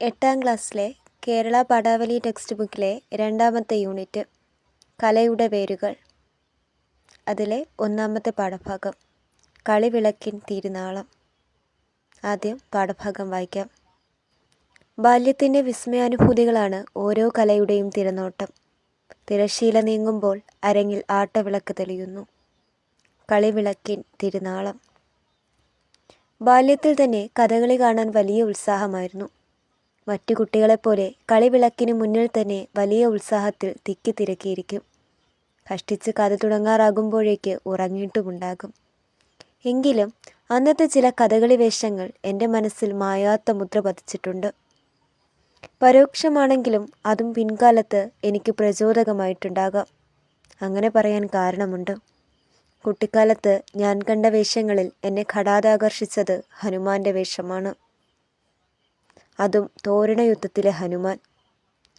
എട്ടാം ക്ലാസ്സിലെ കേരള പാഠാവലി ടെക്സ്റ്റ് ബുക്കിലെ രണ്ടാമത്തെ യൂണിറ്റ് കലയുടെ വേരുകൾ. അതിലെ ഒന്നാമത്തെ പാഠഭാഗം കളിവിളക്കിൻ തിരുനാളം. ആദ്യം പാഠഭാഗം വായിക്കാം. ബാല്യത്തിന്റെ വിസ്മയാനുഭൂതികളാണ് ഓരോ കലയുടെയും തിരനോട്ടം. തിരശീല നീങ്ങുമ്പോൾ അരങ്ങിൽ ആട്ടവിളക്ക് തെളിയുന്നു. കളിവിളക്കിൻ തിരുനാളം. ബാല്യത്തിൽ തന്നെ കഥകളി കാണാൻ വലിയ ഉത്സാഹമായിരുന്നു. മറ്റു കുട്ടികളെപ്പോലെ കളിവിളക്കിന് മുന്നിൽ തന്നെ വലിയ ഉത്സാഹത്തിൽ തിക്കി തിരക്കിയിരിക്കും. കഷ്ടിച്ച് കഥ തുടങ്ങാറാകുമ്പോഴേക്ക് ഉറങ്ങിയിട്ടുമുണ്ടാകും. എങ്കിലും അന്നത്തെ ചില കഥകളി വേഷങ്ങൾ എന്റെ മനസ്സിൽ മായാത്ത മുദ്ര പതിച്ചിട്ടുണ്ട്. പരോക്ഷമാണെങ്കിലും അതും പിൻകാലത്ത് എനിക്ക് പ്രചോദകമായിട്ടുണ്ടാകാം. അങ്ങനെ പറയാൻ കാരണമുണ്ട്. കുട്ടിക്കാലത്ത് ഞാൻ കണ്ട വേഷങ്ങളിൽ എന്നെ ഘടാതാകർഷിച്ചത് ഹനുമാന്റെ വേഷമാണ്. അതും തോരണ യുദ്ധത്തിലെ ഹനുമാൻ.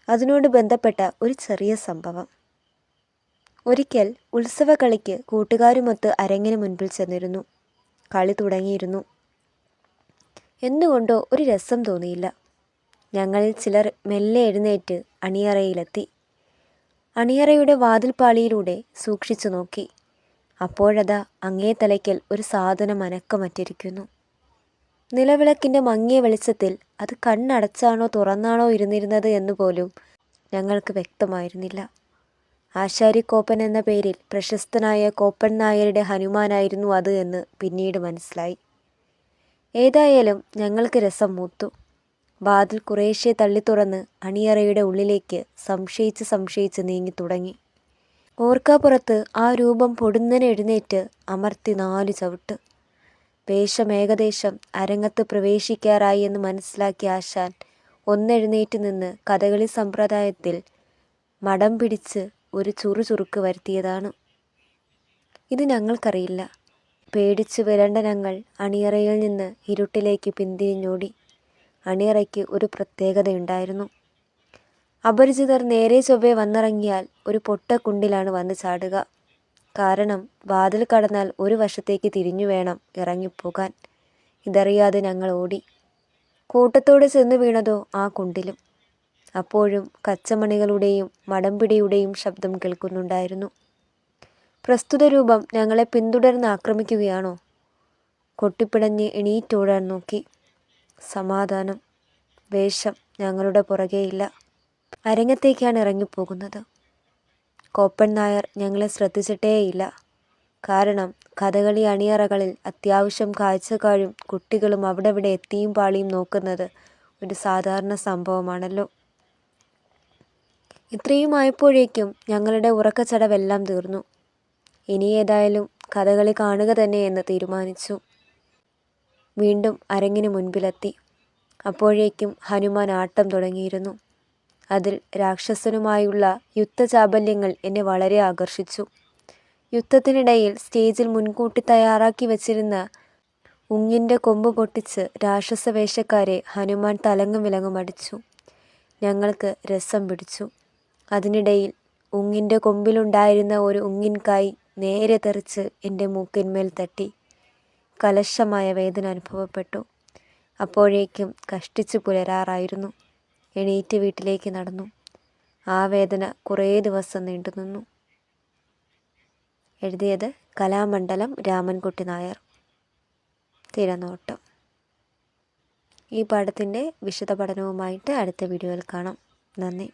അതിനോട് ബന്ധപ്പെട്ട ഒരു ചെറിയ സംഭവം. ഒരിക്കൽ ഉത്സവ കളിക്ക് കൂട്ടുകാരുമൊത്ത് അരങ്ങിന് മുൻപിൽ ചെന്നിരുന്നു. കളി തുടങ്ങിയിരുന്നു. എന്തുകൊണ്ടോ ഒരു രസം തോന്നിയില്ല. ഞങ്ങളിൽ ചിലർ മെല്ലെ എഴുന്നേറ്റ് അണിയറയിലെത്തി. അണിയറയുടെ വാതിൽപാളിയിലൂടെ സൂക്ഷിച്ചു നോക്കി. അപ്പോഴതാ അങ്ങേ തലയ്ക്കൽ ഒരു സാധനം അനക്കമറ്റിരിക്കുന്നു. നിലവിളക്കിന്റെ മങ്ങിയ വെളിച്ചത്തിൽ അത് കണ്ണടച്ചാണോ തുറന്നാണോ ഇരുന്നിരുന്നത് എന്നുപോലും ഞങ്ങൾക്ക് വ്യക്തമായിരുന്നില്ല. ആശാരി കോപ്പൻ എന്ന പേരിൽ പ്രശസ്തനായ കോപ്പൻ നായരുടെ ഹനുമാനായിരുന്നു അത് എന്ന് പിന്നീട് മനസ്സിലായി. ഏതായാലും ഞങ്ങൾക്ക് രസം മൂത്തു. വാതിൽ കുറേശ്ശെ തള്ളി തുറന്ന് അണിയറയുടെ ഉള്ളിലേക്ക് സംശയിച്ച് സംശയിച്ച് നീങ്ങി തുടങ്ങി. ഓർക്കാപ്പുറത്ത് ആ രൂപം പൊടുന്നനെ എഴുന്നേറ്റ് അമർത്തി നാലു ചവിട്ട്. വേഷം ഏകദേശം അരങ്ങത്ത് പ്രവേശിക്കാറായി എന്ന് മനസ്സിലാക്കിയ ആശാൻ ഒന്നെഴുന്നേറ്റ് നിന്ന് കഥകളി സമ്പ്രദായത്തിൽ മടം പിടിച്ച് ഒരു ചുറുചുറുക്ക് വരുത്തിയതാണ്. ഇത് ഞങ്ങൾക്കറിയില്ല. പേടിച്ച് വിരണ്ട ഞങ്ങൾ അണിയറയിൽ നിന്ന് ഇരുട്ടിലേക്ക് പിന്തിരിഞ്ഞോടി. അണിയറയ്ക്ക് ഒരു പ്രത്യേകതയുണ്ടായിരുന്നു. അപരിചിതർ നേരെ ചൊവ്വേ വന്നിറങ്ങിയാൽ ഒരു പൊട്ടക്കുണ്ടിലാണ് വന്ന് ചാടുക. കാരണം വാതിൽ കടന്നാൽ ഒരു വശത്തേക്ക് തിരിഞ്ഞു വേണം ഇറങ്ങിപ്പോകാൻ. ഇതറിയാതെ ഞങ്ങൾ ഓടി. കൂട്ടത്തോട് ചെന്ന് വീണതോ ആ കുണ്ടിലും. അപ്പോഴും കച്ചമണികളുടെയും മടമ്പിടിയുടെയും ശബ്ദം കേൾക്കുന്നുണ്ടായിരുന്നു. പ്രസ്തുത രൂപം ഞങ്ങളെ പിന്തുടർന്ന് ആക്രമിക്കുകയാണോ? കൊട്ടിപ്പിടഞ്ഞ് എണീറ്റോടാൻ നോക്കി. സമാധാനം വേഷം ഞങ്ങളുടെ പുറകെയില്ല. അരങ്ങത്തേക്കാണ് ഇറങ്ങിപ്പോകുന്നത്. കോപ്പൻ നായർ ഞങ്ങളെ ശ്രദ്ധിച്ചിട്ടേയില്ല. കാരണം കഥകളി അണിയറകളിൽ അത്യാവശ്യം കാഴ്ചക്കാരും കുട്ടികളും അവിടെവിടെ എത്തിയും പാളിയും നോക്കുന്നത് ഒരു സാധാരണ സംഭവമാണല്ലോ. ഇത്രയും ആയപ്പോഴേക്കും ഞങ്ങളുടെ ഉറക്കച്ചടവെല്ലാം തീർന്നു. ഇനി ഏതായാലും കഥകളി കാണുക തന്നെ എന്ന് തീരുമാനിച്ചു. വീണ്ടും അരങ്ങിന് മുൻപിലെത്തി. അപ്പോഴേക്കും ഹനുമാൻ ആട്ടം തുടങ്ങിയിരുന്നു. അതിൽ രാക്ഷസനുമായുള്ള യുദ്ധചാബല്യങ്ങൾ എന്നെ വളരെ ആകർഷിച്ചു. യുദ്ധത്തിനിടയിൽ സ്റ്റേജിൽ മുൻകൂട്ടി തയ്യാറാക്കി വച്ചിരുന്ന ഉങ്ങിന്റെ കൊമ്പ് പൊട്ടിച്ച് രാക്ഷസവേഷക്കാരെ ഹനുമാൻ തലങ്ങും വിലങ്ങും അടിച്ചു. ഞങ്ങൾക്ക് രസം പിടിച്ചു. അതിനിടയിൽ ഉങ്ങിന്റെ കൊമ്പിലുണ്ടായിരുന്ന ഒരു ഉങ്ങിൻകായ് നേരെ തെറിച്ച് എന്റെ മൂക്കിന്മേൽ തട്ടി. കലശമായ വേദന അനുഭവപ്പെട്ടു. അപ്പോഴേക്കും കഷ്ടിച്ചു പുലരാറായിരുന്നു. എണീറ്റ് വീട്ടിലേക്ക് നടന്നു. ആ വേദന കുറേ ദിവസം നീണ്ടു നിന്നു. എഴുതിയത് കലാമണ്ഡലം രാമൻകുട്ടി നായർ. തിരനോട്ടം. ഈ പാഠത്തിന്റെ വിശദ പഠനവുമായിട്ട് അടുത്ത വീഡിയോയിൽ കാണാം. നന്ദി.